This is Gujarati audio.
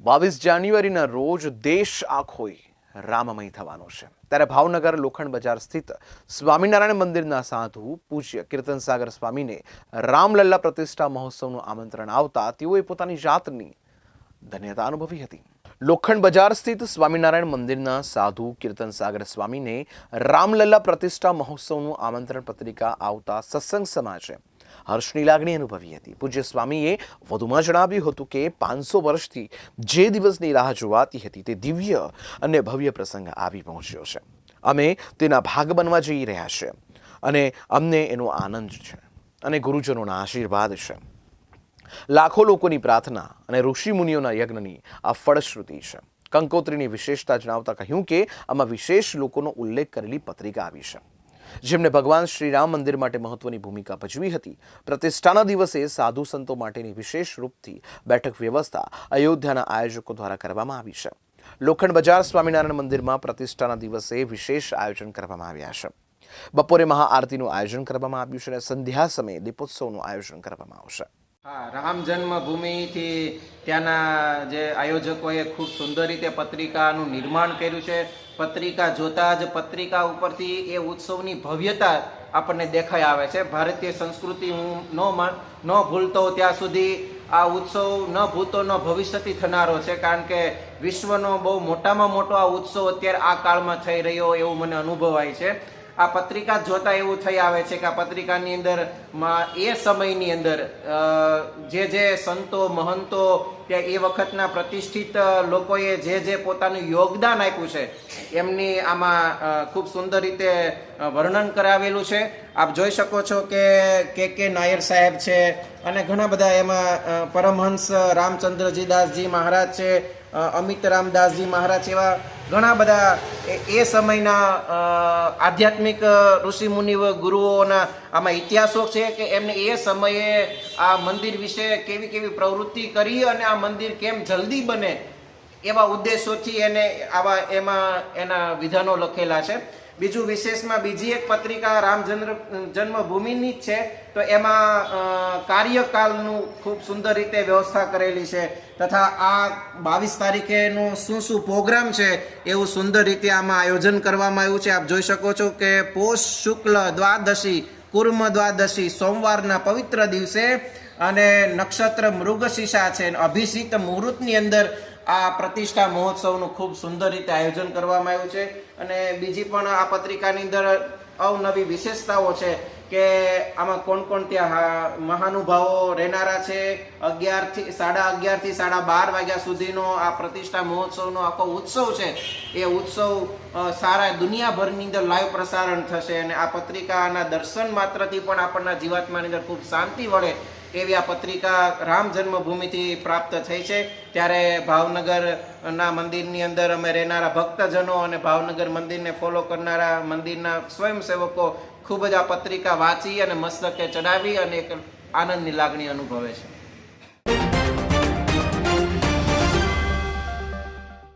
બાવીસ જાન્યુઆરીના રોજ દેશ આખોય રામમય થવાનો છે. ત્યારે ભાવનગર લોખંડ બજાર સ્થિત સ્વામિનારાયણ મંદિરના સાધુ પૂજ્ય કીર્તન સાગર સ્વામીને રામલલ્લા પ્રતિષ્ઠા મહોત્સવનું આમંત્રણ આવતા તેઓએ પોતાની જાતની ધન્યતા અનુભવી હતી. લોખંડ બજાર સ્થિત સ્વામિનારાયણ મંદિરના સાધુ કીર્તન સાગર સ્વામીને રામલલ્લા પ્રતિષ્ઠા મહોત્સવનું આમંત્રણ પત્રિકા આવતા સત્સંગ સમાજે હર્ષની લાગણી અનુભવી હતી. પૂજ્ય સ્વામીએ વધુમાં જણાવ્યું હતું કે પાંચસો વર્ષથી જે દિવસની રાહ જોવાતી હતી તે દિવ્ય અને ભવ્ય પ્રસંગ આવી પહોંચ્યો છે. અમે તેના ભાગ બનવા જઈ રહ્યા છે અને અમને એનો આનંદ છે અને ગુરુજનોના આશીર્વાદ છે. લાખો લોકોની પ્રાર્થના અને ઋષિ મુનિઓના યજ્ઞની આ ફળશ્રુતિ છે. કંકોત્રીની વિશેષતા જણાવતા કહ્યું કે આમાં વિશેષ લોકોનો ઉલ્લેખ કરેલી પત્રિકા આવી છે. જેમણે ભગવાન શ્રી રામ મંદિર માટે મહત્વની ભૂમિકા ભજવી હતી. પ્રતિષ્ઠાના દિવસે સાધુ સંતો માટેની વિશેષ રૂપથી બેઠક વ્યવસ્થા અયોધ્યાના આયોજકો દ્વારા કરવામાં આવી છે. લોખંડ બજાર સ્વામિનારાયણ મંદિરમાં પ્રતિષ્ઠાના દિવસે વિશેષ આયોજન કરવામાં આવ્યા છે. બપોરે મહાઆરતીનું આયોજન કરવામાં આવ્યું છે અને સંધ્યા સમયે દીપોત્સવનું આયોજન કરવામાં આવશે. હા, રામ જન્મભૂમિથી ત્યાંના જે આયોજકોએ ખૂબ સુંદર રીતે પત્રિકાનું નિર્માણ કર્યું છે. પત્રિકા જોતા જ પત્રિકા ઉપરથી એ ઉત્સવની ભવ્યતા આપણને દેખાઈ આવે છે. ભારતીય સંસ્કૃતિ હું ન ન ભૂલતો ત્યાં સુધી આ ઉત્સવ ન ભૂતો ન ભવિષ્યથી થનારો છે. કારણ કે વિશ્વનો બહુ મોટામાં મોટો આ ઉત્સવ અત્યારે આ કાળમાં થઈ રહ્યો એવું મને અનુભવાય છે. આ પત્રિકા જોતા એવું થઈ આવે છે કે આ પત્રિકાની અંદર એ સમયની અંદર જે જે સંતો, મહંતો ત્યાં એ વખતના પ્રતિષ્ઠિત લોકોએ જે જે પોતાનું યોગદાન આપ્યું છે, એમની આમાં ખૂબ સુંદર રીતે વર્ણન કરાવેલું છે. આપ જોઈ શકો છો કે કે કે નાયર સાહેબ છે અને ઘણા બધા એમાં પરમહંસ, રામચંદ્રજી દાસજી મહારાજ છે અમિત રામદાસજી મહારાજ એવા ઘણા બધા એ- સમયના આધ્યાત્મિક ઋષિ મુનિ ગુરુઓના આમાં ઇતિહાસો છે કે એમને એ સમયે આ મંદિર વિશે કેવી કેવી પ્રવૃત્તિ કરી અને આ મંદિર કેમ જલ્દી બને એવા ઉદ્દેશોથી એને આવા એમાં એના વિધાનો લખેલા છે. બીજું વિશેષમાં બીજી એક પત્રિકા રામચંદ્ર જન્મભૂમિની જ છે. તો એમાં કાર્યકાળનું ખૂબ સુંદર રીતે વ્યવસ્થા કરેલી છે. તથા આ બાવીસ તારીખેનું શું શું પ્રોગ્રામ છે એવું સુંદર રીતે આમાં આયોજન કરવામાં આવ્યું છે. આપ જોઈ શકો છો કે પોષ શુક્લ દ્વાદશી, કુર્મ દ્વાદશી સોમવારના પવિત્ર દિવસે અને નક્ષત્ર મૃગશીષા છે અભિષિત મુહૂર્તની અંદર આ પ્રતિષ્ઠા મહોત્સવનું ખૂબ સુંદર રીતે આયોજન કરવામાં આવ્યું છે. અને બીજી પણ આ પત્રિકાની અંદર અવનવી વિશેષતાઓ છે કે આમાં કોણ કોણ ત્યાં મહાનુભાવો રહેનારા છે. અગિયારથી સાડા અગિયારથી સાડા બાર વાગ્યા સુધીનો આ પ્રતિષ્ઠા મહોત્સવનો આખો ઉત્સવ છે. એ ઉત્સવ સારા દુનિયાભરની અંદર લાઈવ પ્રસારણ થશે અને આ પત્રિકાના દર્શન માત્રથી પણ આપણના જીવાત્માની અંદર ખૂબ શાંતિ વળે એવી આ પત્રિકા રામ જન્મભૂમિથી પ્રાપ્ત થઈ છે. ત્યારે ભાવનગરના મંદિરની અંદર અમે રહેનારા ભક્તજનો અને ભાવનગર મંદિરને ફોલો કરનારા મંદિરના સ્વયંસેવકો ખૂબ જ આ પત્રિકા વાંચી અને મસ્તકે ચડાવી અને એક આનંદની લાગણી અનુભવે છે.